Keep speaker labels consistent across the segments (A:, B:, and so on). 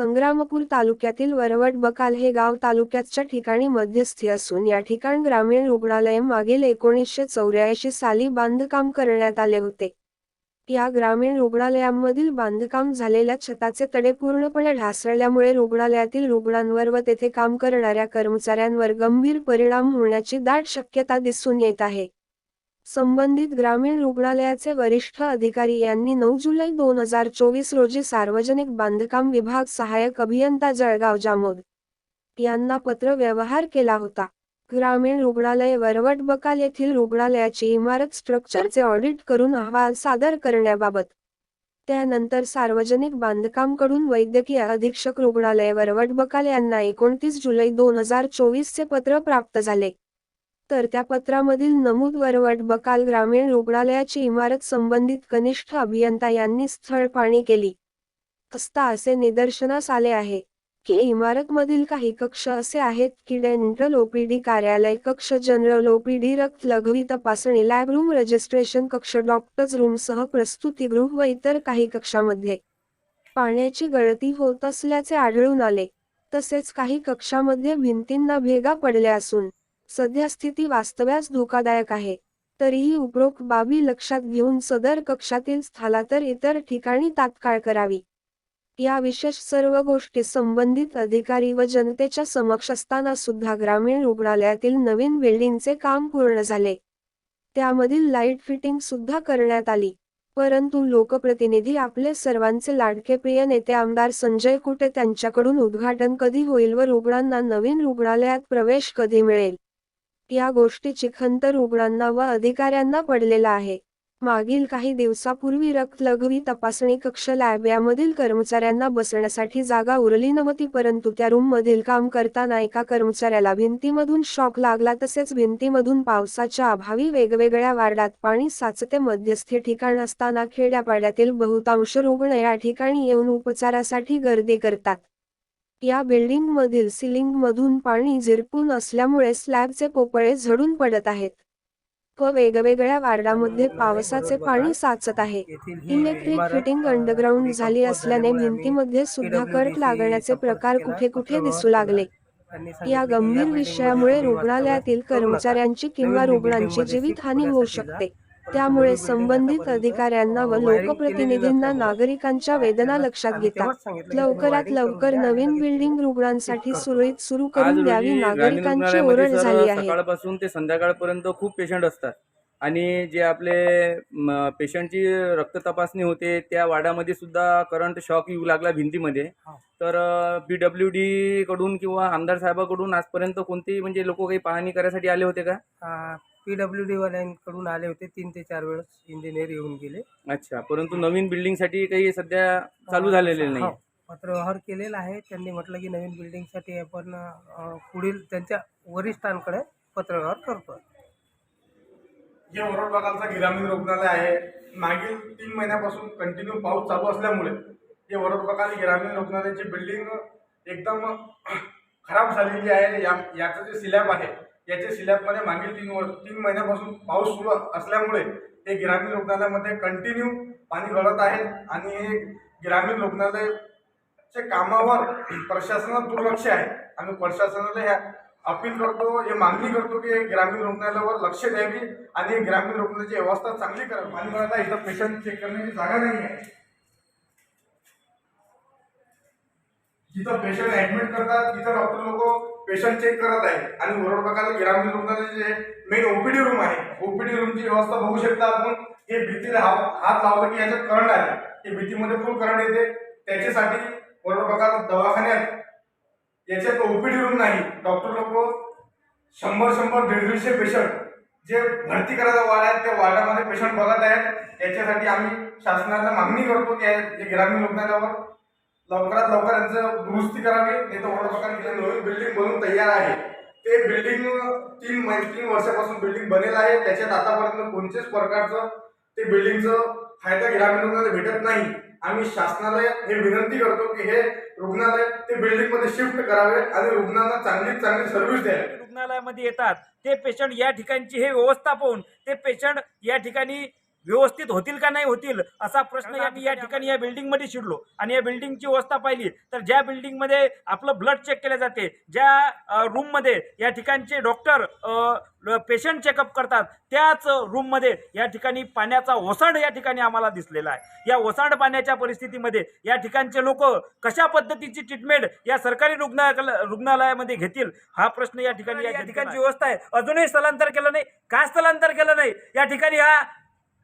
A: संग्रामपूर तालुक्यातील वरवट बकाल हे गाव तालुक्याच्या ठिकाणी मध्यस्थी असून या ठिकाण ग्रामीण रुग्णालय मागील एकोणीसशे चौऱ्याऐंशी साली बांधकाम करण्यात आले होते. या ग्रामीण रुग्णालयांमधील बांधकाम झालेल्या छताचे तडे पूर्णपणे ढासळल्यामुळे रुग्णालयातील रुग्णांवर व तेथे काम करणाऱ्या कर्मचाऱ्यांवर गंभीर परिणाम होण्याची दाट शक्यता दिसून येत आहे. संबंधित ग्रामीण रुग्णालयाचे वरिष्ठ अधिकारी यांनी नऊ जुलै दोन हजार चोवीस रोजी सार्वजनिक बांधकाम विभाग सहाय्यक अभियंता जळगाव जामोद यांना पत्र व्यवहार केला होता. ग्रामीण रुग्णालय वरवट बकाल येथील रुग्णालयाची इमारत स्ट्रक्चरचे ऑडिट करून अहवाल सादर करण्याबाबत. त्यानंतर सार्वजनिक बांधकामकडून वैद्यकीय अधीक्षक रुग्णालय वरवट बकाल यांना एकोणतीस जुलै दोन हजार चोवीस चे पत्र प्राप्त झाले. तर त्या पत्रामधील नमूद वरवट बकाल ग्रामीण रुग्णालयाची इमारत संबंधित कनिष्ठ अभियंता यांनी स्थळ पाणी केली. असता असे निदर्शनास आले आहे की इमारतमधील काही कक्ष असे आहेत की डेंटल ओपीडी कार्यालय कक्ष जनरल ओपीडी रक्त लघवी तपासणी लॅब रूम रजिस्ट्रेशन कक्ष डॉक्टर्स रूम सह प्रस्तुतीगृह व इतर काही कक्षामध्ये. पाण्याची गळती होत असल्याचे आढळून आले. तसेच काही कक्षामध्ये भिंतींना भेगा पडल्या असून सध्या स्थिती वास्तव्यास धोकादायक आहे. तरीही उपरोक्त बाबी लक्षात घेऊन सदर कक्षातील स्थलांतर इतर ठिकाणी तात्काळ करावी. या विशेष सर्व गोष्टी संबंधित अधिकारी व जनतेच्या समक्ष असताना सुद्धा ग्रामीण रुग्णालयातील नवीन बिल्डिंगचे काम पूर्ण झाले. त्यामधील लाइट फिटिंग सुद्धा करण्यात आली. परंतु लोकप्रतिनिधी आपले सर्वांचे लाडके प्रिय नेते आमदार संजय कुटे त्यांच्याकडून उद्घाटन कधी होईल व रुग्णांना नवीन रुग्णालयात प्रवेश कधी मिळेल? या गोष्टीची खंत रुग्णांना व अधिकाऱ्यांना पडलेला आहे. मागील काही दिवसापूर्वी रक्त लघवी तपासणी कक्ष लॅब यामधील कर्मचाऱ्यांना बसण्यासाठी जागा उरली नव्हती परंतु त्या रूम मधील काम करताना एका कर्मचाऱ्याला भिंतीमधून शॉक लागला तसेच भिंतीमधून पावसाच्या अभावी वेगवेगळ्या वार्डात पाणी साचते मध्यस्थी ठिकाण असताना खेड्यापाड्यातील बहुतांश रुग्ण या ठिकाणी येऊन उपचारासाठी गर्दी करतात. या बिल्डिंगमधील सिलिंगमधून पाणी झिरपून असल्यामुळे स्लॅबचे पोपळे झडून पडत आहेत. व वेगवेगळ्या वार्डामध्ये पावसाचे पाणी साचत आहे. इलेक्ट्रिक फिटिंग अंडरग्राऊंड झाली असल्याने भिंतीमध्ये सुद्धा करट लागण्याचे प्रकार कुठे कुठे दिसू लागले. या गंभीर विषयामुळे रुग्णालयातील कर्मचाऱ्यांची किंवा रुग्णांची जीवितहानी होऊ शकते. त्यामुळे संबंधित अधिकाऱ्यांना व लोकप्रतिनिधींना नागरिकांच्या वेदना लक्षात घेता. लवकरात लवकर नवीन बिल्डिंग रुग्णांसाठी सुरळीत सुरू करून द्यावी. नागरिकांची ओरड झाली आहे.
B: सकाळपासून ते संध्याकाळपर्यंत खूप पेशंट असतात. आणि जे आपले पेशंटची रक्त तपासणी होते त्या वाड्यामध्ये सुद्धा करंट शॉक येऊ लागला भिंतीमध्ये.
C: हा.
B: तर पी डब्ल्यू डी कडून किंवा आमदार साहेबाकडून आजपर्यंत कोणतेही म्हणजे लोक काही पाहणी करायसाठी आले होते का?
C: पी डब्ल्यू डी वाल्यांकडून आले होते तीन ते चार वेळेस इंजिनियर येऊन गेले.
B: अच्छा परंतु नवीन बिल्डिंगसाठी काही सध्या चालू झालेले
C: हो,
B: नाही
C: पत्रव्यवहार केलेला आहे. त्यांनी म्हटलं की नवीन बिल्डिंगसाठी आपण अ, पुढील त्यांच्या वरिष्ठांकडे पत्रव्यवहार करतो
D: जे वरोड भागाचा ग्रामीण रुग्णालय आहे मागील तीन महिन्यापासून कंटिन्यू पाऊस चालू असल्यामुळे जे वरोड भागात ग्रामीण रुग्णालयाची बिल्डिंग एकदम खराब झालेली आहे. या याचं जे सिलॅब आहे याच्या सिलॅबमध्ये मागील तीन वर्ष तीन महिन्यापासून पाऊस सुरू असल्यामुळे हे ग्रामीण रुग्णालयामध्ये कंटिन्यू पाणी गळत आहे आणि हे ग्रामीण रुग्णालयाच्या कामावर प्रशासनात दुर्लक्ष आहे. आम्ही प्रशासनाला ह्या अपील करतो हे मागणी करतो की ग्रामीण रुग्णालयावर लक्ष द्यावी आणि ग्रामीण रुग्णालयाची व्यवस्था चांगली करावी. पाणी गळता इथं पेशंट चेक करण्याची जागा नाही आहे. जिथं पेशंट ऍडमिट करतात तिथं डॉक्टर लोक पेशंट चेक करत आहे. आणि वरोड भागाला ग्रामीण रुग्णालयाचे मेन ओपीडी रूम आहे ओपीडी रूमची व्यवस्था बघू शकता आपण. हे भीतीला हात हात लावलं की याच्यात करंट आले हे भीतीमध्ये फुल करंट येते. त्याच्यासाठी वरोड भागात दवाखान्यात याच्यात ओपीडी रूम नाही. डॉक्टर लोक शंभर शंभर दीड दीडशे पेशंट जे भरती करायचा वार्ड आहेत त्या वार्डामध्ये पेशंट बघत आहेत. याच्यासाठी आम्ही शासनाला मागणी करतो की जे ग्रामीण रुग्णालयावर लवकरात लवकर यांचं दुरुस्ती करावी नाही तर वडोदरात गेले नवीन बिल्डिंग बनून तयार आहे. ते बिल्डिंग तीन महिने तीन वर्षापासून बिल्डिंग बनेल आहे. त्याच्यात आतापर्यंत कोणत्याच प्रकारचं ते बिल्डिंगचं फायदा ग्रामीण भेटत नाही. आम्ही शासनाला हे विनंती करतो की हे रुग्णालय ते बिल्डिंगमध्ये शिफ्ट करावे आणि रुग्णांना चांगली चांगली सर्व्हिस द्यावी.
E: रुग्णालयामध्ये येतात. ते पेशंट या ठिकाणची हे व्यवस्था पाहून ते पेशंट या ठिकाणी व्यवस्थित होतील का नाही होतील असा प्रश्न या या ठिकाणी या बिल्डिंगमध्ये शिरलो. आणि या बिल्डिंगची अवस्था पाहिली तर ज्या बिल्डिंगमध्ये आपलं ब्लड चेक केले जाते ज्या रूममध्ये या ठिकाणचे डॉक्टर पेशंट चेकअप करतात त्याच रूममध्ये या ठिकाणी पाण्याचा ओसांड या ठिकाणी आम्हाला दिसलेला आहे. या ओसांड पाण्याच्या परिस्थितीमध्ये या ठिकाणचे लोक कशा पद्धतीची ट्रीटमेंट या सरकारी रुग्णा रुग्णालयामध्ये घेतील हा प्रश्न या ठिकाणी या ठिकाणची व्यवस्था आहे. अजूनही स्थलांतर केलं नाही. का स्थलांतर केलं नाही? या ठिकाणी हा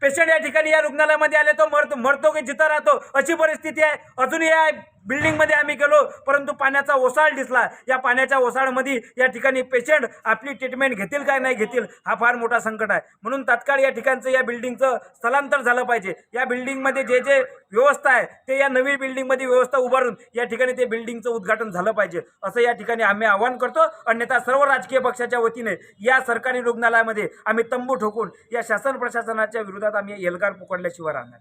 E: पेशंट या ठिकाणी या रुग्णालयामध्ये आले तो मरतो मरतो की जिथं राहतो अशी परिस्थिती आहे. अजूनही या बिल्डिंगमध्ये आम्ही गेलो परंतु पाण्याचा ओसाळ दिसला. या पाण्याच्या ओसाळमध्ये या ठिकाणी पेशंट आपली ट्रीटमेंट घेतील काय नाही घेतील हा फार मोठा संकट आहे. म्हणून तात्काळ या ठिकाणचं या बिल्डिंगचं स्थलांतर झालं पाहिजे. या बिल्डिंगमध्ये जे जे व्यवस्था आहे ते या नवीन बिल्डिंगमध्ये व्यवस्था उभारून या ठिकाणी ते बिल्डिंगचं उद्घाटन झालं पाहिजे. असं या ठिकाणी आम्ही आवाहन करतो. अन्यथा सर्व राजकीय पक्षाच्या वतीने या सरकारी रुग्णालयामध्ये आम्ही तंबू ठोकून या शासन प्रशासनाच्या विरोधात आम्ही एल्गार पुकडल्याशिवाय राहणार.